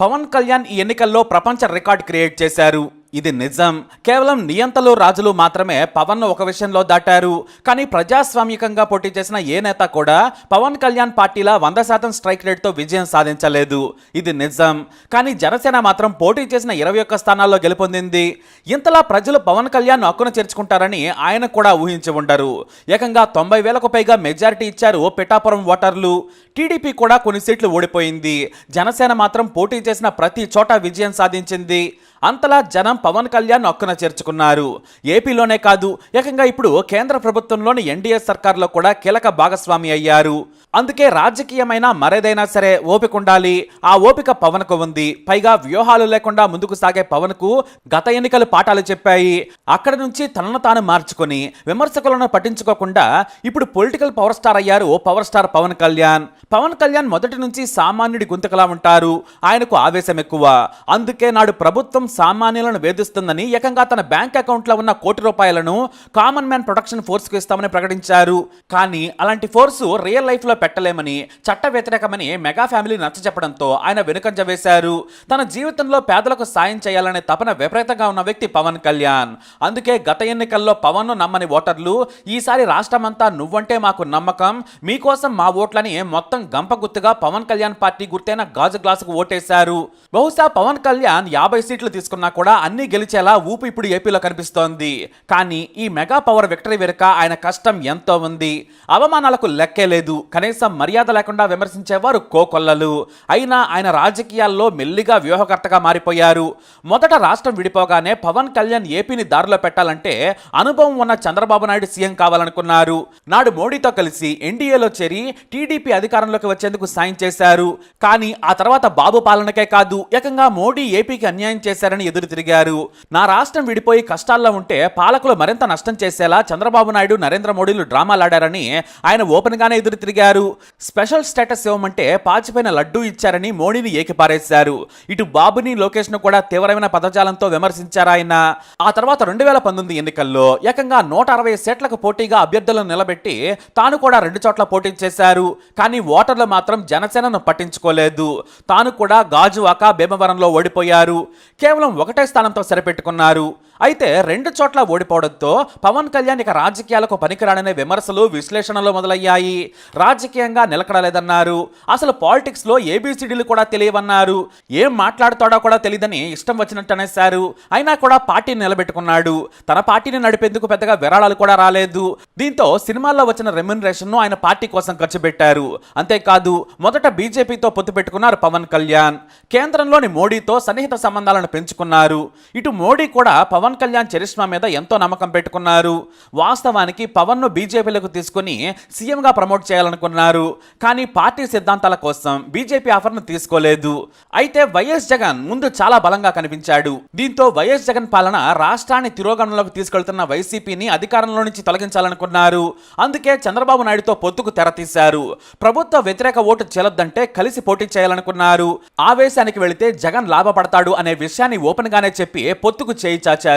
పవన్ కళ్యాణ్ ఈ ఎన్నికల్లో ప్రపంచ రికార్డ్ క్రియేట్ చేశారు. ఇది నిజం. కేవలం నియంతలు రాజులు మాత్రమే పవన్ను ఒక విషయంలో దాటారు. కానీ ప్రజాస్వామికంగా పోటీ చేసిన ఏ నేత కూడా పవన్ కళ్యాణ్ పార్టీలా వంద శాతం స్ట్రైక్ రేట్తో విజయం సాధించలేదు. ఇది నిజం. కానీ జనసేన మాత్రం పోటీ చేసిన ఇరవై ఒక్క స్థానాల్లో గెలుపొందింది. ఇంతలా ప్రజలు పవన్ కళ్యాణ్ హక్కును చేర్చుకుంటారని ఆయన కూడా ఊహించి ఉండరు. ఏకంగా తొంభై వేలకు పైగా మెజారిటీ ఇచ్చారు పిఠాపురం ఓటర్లు. టీడీపీ కూడా కొన్ని సీట్లు ఓడిపోయింది. జనసేన మాత్రం పోటీ చేసిన ప్రతి చోట విజయం సాధించింది. అంతలా జనం పవన్ కళ్యాణ్ అక్కున చేర్చుకున్నారు. ఏపీలోనే కాదు ఏకంగా ఇప్పుడు కేంద్ర ప్రభుత్వంలోని ఎన్డీఏ సర్కార్లో కూడా కీలక భాగస్వామి అయ్యారు. అందుకే రాజకీయమైన మరేదైనా సరే ఓపిక ఉండాలి. ఆ ఓపిక పవన్కు ఉంది. పైగా వ్యూహాలు లేకుండా ముందుకు సాగే పవన్కు గత ఎన్నికలు పాఠాలు చెప్పాయి. అక్కడి నుంచి తనను తాను మార్చుకొని విమర్శకులను పట్టించుకోకుండా ఇప్పుడు పొలిటికల్ పవర్ స్టార్ అయ్యారు పవర్ స్టార్ పవన్ కళ్యాణ్. పవన్ కళ్యాణ్ మొదటి నుంచి సామాన్యుడి గుంతకలా ఉంటారు. ఆయనకు ఆవేశం ఎక్కువ. అందుకే నాడు ప్రభుత్వం సామాన్యులను వేధిస్తుందని ఏకంగా తన బ్యాంక్ అకౌంట్లో ఉన్న కోటి రూపాయలను కామన్ మ్యాన్ ప్రొటెక్షన్ ఫోర్స్కి ఇస్తామని ప్రకటించారు. కానీ అలాంటి ఫోర్సు రియల్ లైఫ్లో పెట్టలేమని చట్ట వ్యతిరేకమని మెగా ఫ్యామిలీ నచ్చ చెప్పడంతో ఆయన వెనుకంజ వేశారు. తన జీవితంలో పేదలకు సాయం చేయాలనే తపన విపరీతంగా ఉన్న వ్యక్తి పవన్ కళ్యాణ్. అందుకే గత ఎన్నికల్లో పవన్ను నమ్మని ఓటర్లు ఈసారి రాష్ట్రమంతా నువ్వంటే మాకు నమ్మకం మీకోసం మా ఓట్లని మొత్తం గంపగుత్తుగా పవన్ కళ్యాణ్ పార్టీ గుర్తైన గాజు గ్లాసుకు ఓటేశారు. బహుశా పవన్ కళ్యాణ్ యాభై సీట్లు తీసుకున్నా కూడా అన్ని గెలిచేలా ఊపు ఇప్పుడు ఏపీలో కనిపిస్తోంది. కానీ ఈ మెగా పవర్ విక్టరీ వెనుక ఆయన కష్టం ఎంతో ఉంది. అవమానాలకు లెక్కే లేదు. కనీసం మర్యాద లేకుండా విమర్శించేవారు కోకొల్లలు. అయినా ఆయన రాజకీయాల్లో మెల్లిగా వ్యూహకర్తగా మారిపోయారు. మొదట రాష్ట్రం విడిపోగానే పవన్ కళ్యాణ్ ఏపీని దారిలో పెట్టాలంటే అనుభవం ఉన్న చంద్రబాబు నాయుడు సీఎం కావాలనుకున్నారు. నాడు మోడీతో కలిసి ఎన్డీఏలో చేరి టీడీపీ అధికారంలోకి వచ్చేందుకు సాయం చేశారు. కానీ ఆ తర్వాత బాబు పాలనకే కాదు ఏకంగా మోడీ ఏపీకి అన్యాయం చేశారని ఎదురు తిరిగారు. నా రాష్ట్రం విడిపోయి కష్టాల్లో ఉంటే పాలకులు మరింత నష్టం చేసేలా చంద్రబాబు నాయుడు నరేంద్ర మోడీలు డ్రామాలాడారని ఆయన ఓపెన్ గానే ఎదురు తిరిగారు. స్పెషల్ స్టేటస్ ఇవ్వమంటే పాచిపోయిన లడ్డూ ఇచ్చారని మోడీని ఏకిపారేశారు. ఇటు బాబుని లోకేష్ను కూడా తీవ్రమైన పదజాలంతో విమర్శించారు ఆయన. ఆ తర్వాత రెండు వేల పంతొమ్మిది ఎన్నికల్లో ఏకంగా నూట అరవై సీట్లకు పోటీగా అభ్యర్థులను నిలబెట్టి తాను కూడా రెండు చోట్ల పోటీ చేశారు. కానీ ఓటర్లు మాత్రం జనసేనను పట్టించుకోలేదు. తాను కూడా గాజువాక భీమవరంలో ఓడిపోయారు. కేవలం ఒకటే స్థానం సరిపెట్టుకున్నారు. అయితే రెండు చోట్ల ఓడిపోవడంతో పవన్ కళ్యాణ్ ఇక రాజకీయాలకు పనికిరాడనే విమర్శలు విశ్లేషణలు మొదలయ్యాయి. రాజకీయంగా నిలకడలేదన్నారు. అసలు పాలిటిక్స్లో ఏబిసిడీలు కూడా తెలియవన్నారు. ఏం మాట్లాడుతాడో కూడా తెలియదని ఇష్టం వచ్చినట్టు అనేశారు. అయినా కూడా పార్టీని నిలబెట్టుకున్నాడు. తన పార్టీని నడిపేందుకు పెద్దగా విరాళాలు కూడా రాలేదు. దీంతో సినిమాల్లో వచ్చిన రెమ్యునరేషన్ను ఆయన పార్టీ కోసం ఖర్చు పెట్టారు. అంతేకాదు మొదట బీజేపీతో పొత్తు పెట్టుకున్నారు పవన్ కళ్యాణ్. కేంద్రంలోని మోడీతో సన్నిహిత సంబంధాలను పెంచుకున్నారు. ఇటు మోడీ కూడా పవన్ పవన్ కళ్యాణ్ చరిష్మా మీద ఎంతో నమ్మకం పెట్టుకున్నారు. వాస్తవానికి పవన్ను బీజేపీలకు తీసుకుని సీఎంగా ప్రమోట్ చేయాలనుకున్నారు. కానీ పార్టీ సిద్ధాంతాల కోసం బీజేపీ ఆఫర్ను తీసుకోలేదు. అయితే వైఎస్ జగన్ ముందు చాలా బలంగా కనిపించాడు. దీంతో వైఎస్ జగన్ పాలన రాష్ట్రాన్ని తిరోగమనంలోకి తీసుకెళ్తున్న వైసీపీని అధికారంలో నుంచి తొలగించాలనుకున్నారు. అందుకే చంద్రబాబు నాయుడుతో పొత్తుకు తెరతీశారు ప్రభుత్వ వ్యతిరేక ఓటు చెల్లొద్దంటే కలిసి పోటీ చేయాలనుకున్నారు. ఆవేశానికి వెళితే జగన్ లాభపడతాడు అనే విషయాన్ని ఓపెన్ గానే చెప్పి పొత్తుకు చేయి చాచారు.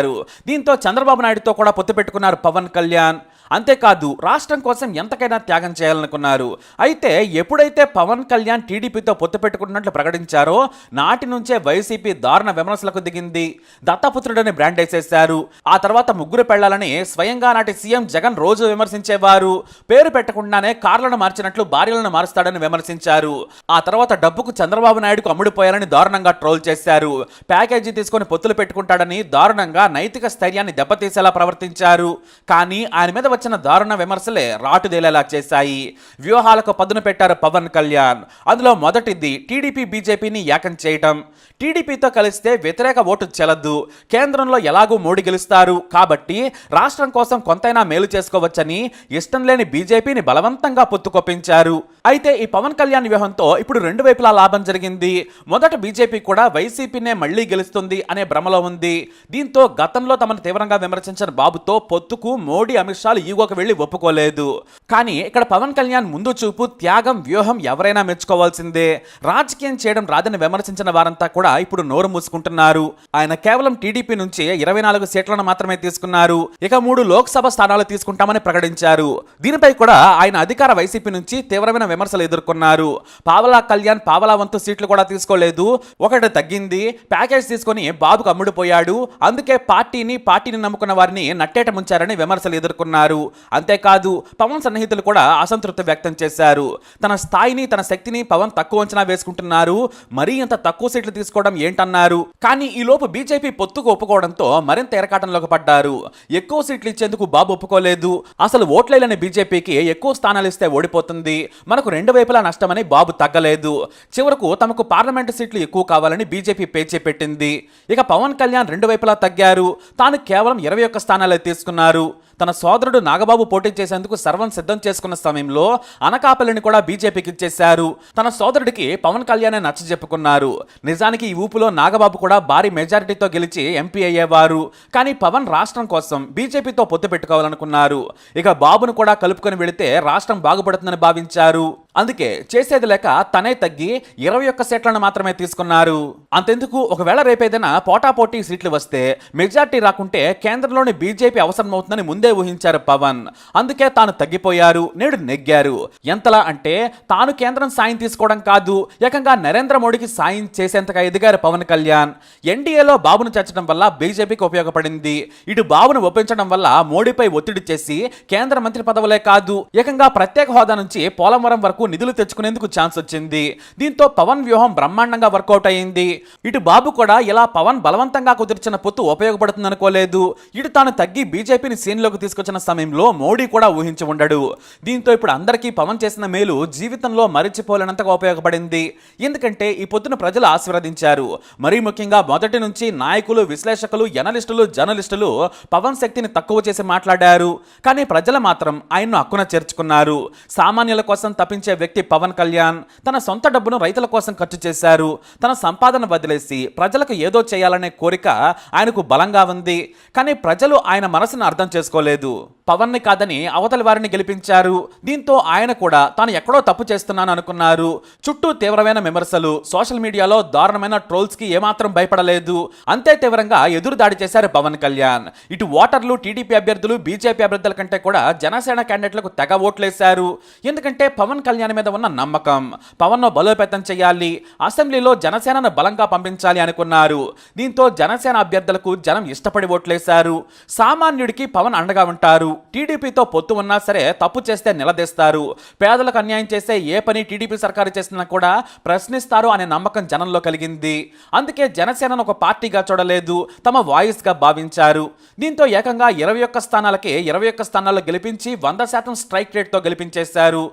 దీంతో చంద్రబాబు నాయుడుతో కూడా పొత్తు పెట్టుకున్నారు పవన్ కళ్యాణ్. అంతేకాదు రాష్ట్రం కోసం ఎంతకైనా త్యాగం చేయాలనుకున్నారు. అయితే ఎప్పుడైతే పవన్ కళ్యాణ్ టీడీపీతో పొత్తు పెట్టుకున్నట్లు ప్రకటించారో నాటి నుంచే వైసీపీ దారుణ విమర్శలకు దిగింది. దత్తపుత్రుడని బ్రాండ్ వేసేశారు. ఆ తర్వాత ముగ్గురు పెళ్ళాలని స్వయంగా నాటి సీఎం జగన్ రోజు విమర్శించేవారు. పేరు పెట్టకుండానే కార్లను మార్చినట్లు భార్యలను మారుస్తాడని విమర్శించారు. ఆ తర్వాత డబ్బుకు చంద్రబాబు నాయుడుకు అమ్ముడిపోయారని దారుణంగా ట్రోల్ చేశారు. ప్యాకేజీ తీసుకొని పొత్తులు పెట్టుకుంటాడని దారుణంగా నైతిక స్థైర్యాన్ని దెబ్బతీసేలా ప్రవర్తించారు. కానీ ఆయన మీద వచ్చిన దారుణ విమర్శలే రాటుదేలేలా చేశాయి. వ్యూహాలకు పదును పెట్టారు పవన్ కళ్యాణ్. అందులో మొదటిది టీడీపీ బీజేపీని ఏకం చేయటం. టీడీపీతో కలిస్తే వ్యతిరేక ఓటు చెలద్దు. కేంద్రంలో ఎలాగూ మోడీ గెలుస్తారు. కాబట్టి రాష్ట్రం కోసం కొంతైనా మేలు చేసుకోవచ్చని ఇష్టం లేని బీజేపీని బలవంతంగా పొత్తుకొప్పించారు. అయితే ఈ పవన్ కళ్యాణ్ వ్యూహంతో ఇప్పుడు రెండు వైపులా లాభం జరిగింది. మొదట బీజేపీ కూడా వైసీపీనే మళ్ళీ గెలుస్తుంది అనే భ్రమలో ఉంది. దీంతో గతంలో తమను తీవ్రంగా విమర్శించిన బాబుతో పొత్తుకు మోడీ అమిత్ షాలు ఈగోకు వెళ్ళి ఒప్పుకోలేదు. కానీ ఇక్కడ పవన్ కళ్యాణ్ ముందు చూపు త్యాగం వ్యూహం ఎవరైనా మెచ్చుకోవాల్సిందే. రాజకీయం చేయడం రాదని విమర్శించిన వారంతా కూడా ఇప్పుడు నోరు మూసుకుంటున్నారు. ఆయన కేవలం టీడీపీ నుంచి ఇరవై నాలుగు సీట్లను మాత్రమే తీసుకున్నారు. ఇక మూడు లోక్సభ స్థానాలు తీసుకుంటామని ప్రకటించారు. దీనిపై కూడా ఆయన అధికార వైసీపీ నుంచి తీవ్రమైన విమర్శలు ఎదుర్కొన్నారు. పావలా కళ్యాణ్ పావలా వంతు సీట్లు కూడా తీసుకోలేదు. ఒకటి తగ్గింది. ప్యాకేజ్ తీసుకొని బాబుకు అమ్ముడుపోయాడు. అందుకే పార్టీని పార్టీని నమ్ముకున్న వారిని నట్టేట ముంచారని విమర్శలు ఎదుర్కొన్నారు. అంతేకాదు పవన్ సన్నిహితులు కూడా అసంతృప్తి వ్యక్తం చేశారు. తన స్థాయిని తన శక్తిని పవన్ తక్కువ అంచనా వేసుకుంటున్నారు. మరీ ఇంత తక్కువ సీట్లు తీసుకోవడం ఏంటన్నారు? కానీ ఈ లోపు బీజేపీ పొత్తుకు ఒప్పుకోవడంతో మరింత ఎరకాటంలోకి పడ్డారు. ఎక్కువ సీట్లు ఇచ్చేందుకు బాబు ఒప్పుకోలేదు. అసలు ఓట్లేలని బీజేపీకి ఎక్కువ స్థానాలు ఇస్తే ఓడిపోతుంది. మనకు రెండు వైపులా నష్టమని బాబు తగ్గలేదు. చివరకు తమకు పార్లమెంటు సీట్లు ఎక్కువ కావాలని బీజేపీ పేచీ పెట్టింది. ఇక పవన్ కళ్యాణ్ రెండు వైపులా తగ్గారు. తాను కేవలం ఇరవై ఒక్క స్థానాలే తీసుకున్నారు. తన సోదరుడు నాగబాబు పోటీ చేసేందుకు సర్వం సిద్ధం చేసుకున్న సమయంలో అనకాపల్లిని కూడా బీజేపీకి ఇచ్చేశారు. తన సోదరుడికి పవన్ కళ్యాణ్ నచ్చ చెప్పుకున్నారు. నిజానికి ఈ ఊపులో నాగబాబు కూడా భారీ మెజారిటీతో గెలిచి ఎంపీ అయ్యేవారు. కానీ పవన్ రాష్ట్రం కోసం బీజేపీతో పొత్తు పెట్టుకోవాలనుకున్నారు. ఇక బాబును కూడా కలుపుకొని వెళితే రాష్ట్రం బాగుపడుతుందని భావించారు. అందుకే చేసేది లేక తనే తగ్గి ఇరవై ఒక్క సీట్లను మాత్రమే తీసుకున్నారు. అంతెందుకు? ఒకవేళ రేపేదైనా పోటాపోటీ సీట్లు వస్తే మెజార్టీ రాకుంటే కేంద్రంలోని బీజేపీ అవసరమవుతుందని ముందే ఊహించారు పవన్. అందుకే తాను తగ్గిపోయారు నేడు నెగ్గారు. ఎంతలా అంటే తాను కేంద్రం సాయం తీసుకోవడం కాదు ఏకంగా నరేంద్ర మోడీకి సాయం చేసేంతగా ఎదిగారు పవన్ కళ్యాణ్. ఎన్డీఏలో బాబును చేర్చడం వల్ల బీజేపీకి ఉపయోగపడింది. ఇటు బాబును ఒప్పించడం వల్ల మోడీపై ఒత్తిడి చేసి కేంద్ర మంత్రి పదవులే కాదు ఏకంగా ప్రత్యేక హోదా నుంచి పోలవరం వరకు నిధులు తెచ్చుకునేందుకు ఛాన్స్ వచ్చింది. దీంతో పవన్ వ్యూహం బ్రహ్మాండంగా వర్కౌట్ అయింది ఇటు బాబు కూడా ఇలా పవన్ బలవంతంగా కుదిర్చిన పొత్తు ఉపయోగపడుతుంది అనుకోలేదు. ఇటు తాను తగ్గి బీజేపీని సీన్లోకి తీసుకొచ్చిన సమయంలో మోడీ కూడా ఊహించి ఉండడు. దీంతో ఇప్పుడు అందరికీ పవన్ చేసిన మేలు జీవితంలో మరిచిపోలేనంతగా ఉపయోగపడింది. ఎందుకంటే ఈ పొత్తును ప్రజలు ఆశీర్వదించారు. మరీ ముఖ్యంగా మొదటి నుంచి నాయకులు విశ్లేషకులు ఎనలిస్టులు జర్నలిస్టులు పవన్ శక్తిని తక్కువ చేసి మాట్లాడారు. కానీ ప్రజలు మాత్రం ఆయన్ను హక్కున చేర్చుకున్నారు. సామాన్యుల కోసం తప్పించి వ్యక్తి పవన్ కళ్యాణ్ తన సొంత డబ్బును రైతుల కోసం ఖర్చు చేశారు. తన సంపాదన వదిలేసి ప్రజలకు ఏదో చేయాలనే కోరిక ఆయనకు బలంగా ఉంది. కానీ ప్రజలు ఆయన మనసును అర్థం చేసుకోలేదు. పవన్ని కాదని అవతలి వారిని గెలిపించారు. దీంతో ఆయన కూడా తాను ఎక్కడో తప్పు చేస్తున్నాను అనుకున్నారు. చుట్టూ తీవ్రమైన విమర్శలు సోషల్ మీడియాలో దారుణమైన ట్రోల్స్కి ఏమాత్రం భయపడలేదు. అంతే తీవ్రంగా ఎదురు దాడి చేశారు పవన్ కళ్యాణ్. ఇటు ఓటర్లు టీడీపీ అభ్యర్థులు బీజేపీ అభ్యర్థుల కంటే కూడా జనసేన క్యాండిడేట్లకు తెగ ఓట్లేశారు. ఎందుకంటే పవన్ కళ్యాణ్ మీద ఉన్న నమ్మకం. పవన్ను బలోపేతం చేయాలి. అసెంబ్లీలో జనసేనను బలంగా పంపించాలి అనుకున్నారు. దీంతో జనసేన అభ్యర్థులకు జనం ఇష్టపడి ఓట్లేశారు. సామాన్యుడికి పవన్ అండగా ఉంటారు. టీడీపీతో పొత్తు ఉన్నా సరే తప్పు చేస్తే నిలదీస్తారు. పేదలకు అన్యాయం చేస్తే ఏ పని టీడీపీ సర్కారు చేసినా కూడా ప్రశ్నిస్తారు అనే నమ్మకం జనంలో కలిగింది. అందుకే జనసేనను ఒక పార్టీగా చూడలేదు. తమ వాయిస్గా భావించారు. దీంతో ఏకంగా ఇరవై ఒక్క స్థానాలకి ఇరవై ఒక్క స్థానాల్లో గెలిపించి వంద శాతం స్ట్రైక్ రేట్తో గెలిపించేశారు.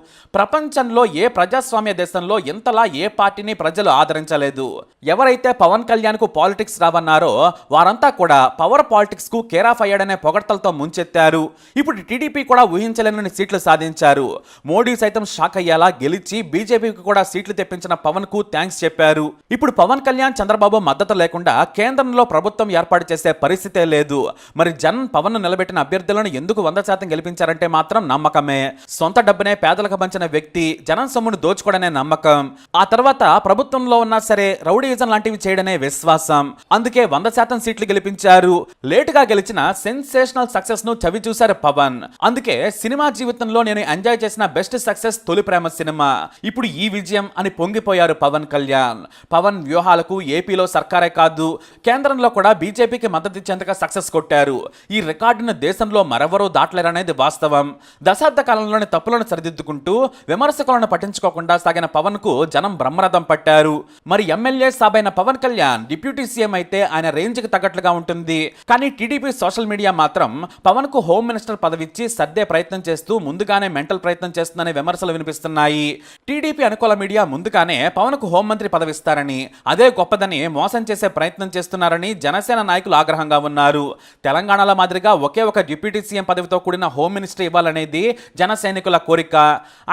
ప్రపంచంలో ఏ ప్రజాస్వామ్య దేశంలో ఇంతలా ఏ పార్టీని ప్రజలు ఆదరించలేదు? ఎవరైతే పవన్ కళ్యాణ్కు పాలిటిక్స్ రావన్నారో వారంతా కూడా పవర్ పాలిటిక్స్కు కేర్ ఆఫ్ అయ్యాడనే పొగడ్తలతో ముంచెత్తారు. ఇప్పుడు టీడీపీ కూడా ఊహించలేని సీట్లు సాధించారు. మోడీ సైతం షాక్ అయ్యేలా గెలిచి బీజేపీకి కూడా సీట్లు తెప్పించిన పవన్కు థ్యాంక్స్ చెప్పారు. ఇప్పుడు పవన్ కళ్యాణ్ చంద్రబాబు మద్దతు లేకుండా కేంద్రంలో ప్రభుత్వం ఏర్పాటు చేసే పరిస్థితే లేదు. మరి జన్ పవన్ నిలబెట్టిన అభ్యర్థులను ఎందుకు వంద శాతం గెలిపించారంటే మాత్రం నమ్మకమే. సొంత డబ్బునే పేదలకు పంచిన వ్యక్తి జనం సొమ్మును దోచుకోవడనే నమ్మకం. ఆ తర్వాత ప్రభుత్వంలో ఉన్నా సరే రౌడీయిజం లాంటివి చేయడనే విశ్వాసం. అందుకే వంద శాతం సీట్లు గెలిపించారు. లేటుగా గెలిచిన సెన్సేషనల్ సక్సెస్ను చవి చూశారు పవన్. అందుకే సినిమా జీవితంలో నేను ఎంజాయ్ చేసిన బెస్ట్ సక్సెస్ తొలి ప్రేమ సినిమా. ఇప్పుడు ఈ విజయం అని పొంగిపోయారు పవన్ కళ్యాణ్. పవన్ వ్యూహాలకు ఏపీలో సర్కారే కాదు కేంద్రంలో కూడా బీజేపీకి మద్దతు ఇచ్చేందుకు సక్సెస్ కొట్టారు. ఈ రికార్డును దేశంలో మరెవరూ దాటలేరనేది వాస్తవం. దశాబ్ద కాలంలోని తప్పులను సరిదిద్దుకుంటూ విమర్శ విమర్శకులను పట్టించుకోకుండా సాగిన పవన్కు జనం బ్రహ్మరథం పట్టారు. మరి ఎమ్మెల్యే సాబైన పవన్ కళ్యాణ్ డిప్యూటీ సీఎం అయితే ఆయన రేంజ్కి తగ్గట్లుగా ఉంటుంది. కానీ టీడీపీ సోషల్ మీడియా మాత్రం పవన్కు హోమ్ మినిస్టర్ పదవిచ్చి సర్దే ప్రయత్నం చేస్తూ ముందుగానే మెంటల్ ప్రయత్నం చేస్తుందనే విమర్శలు వినిపిస్తున్నాయి. టీడీపీ అనుకూల మీడియా ముందుగానే పవన్కు హోంమంత్రి పదవిస్తారని అదే గొప్పదని మోసం చేసే ప్రయత్నం చేస్తున్నారని జనసేన నాయకులు ఆగ్రహంగా ఉన్నారు. తెలంగాణలో మాదిరిగా ఒకే ఒక డిప్యూటీ సీఎం పదవితో కూడిన హోమ్ మినిస్టర్ ఇవ్వాలనేది జన సైనికుల కోరిక.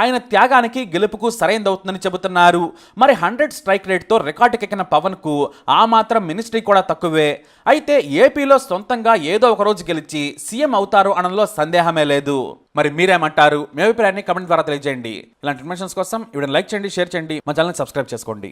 ఆయన త్యాగ త్యాగానికి గెలుపుకు సరైనదవుతుందని చెబుతున్నారు. మరి హండ్రెడ్ స్ట్రైక్ రేట్తో రికార్డుకెక్కిన పవన్కు ఆ మాత్రం మినిస్ట్రీ కూడా తక్కువే. అయితే ఏపీలో సొంతంగా ఏదో ఒక రోజు గెలిచి సీఎం అవుతారు అనడంలో సందేహమే లేదు. మరి మీరేమంటారు? మీ అభిప్రాయాన్ని కమెంట్ ద్వారా తెలియజేయండి. ఇలాంటి ఇన్ఫర్మేషన్స్ కోసం ఇవి లైక్ చేయండి షేర్ చేయండి. మా ఛానల్ సబ్స్క్రైబ్ చేసుకోండి.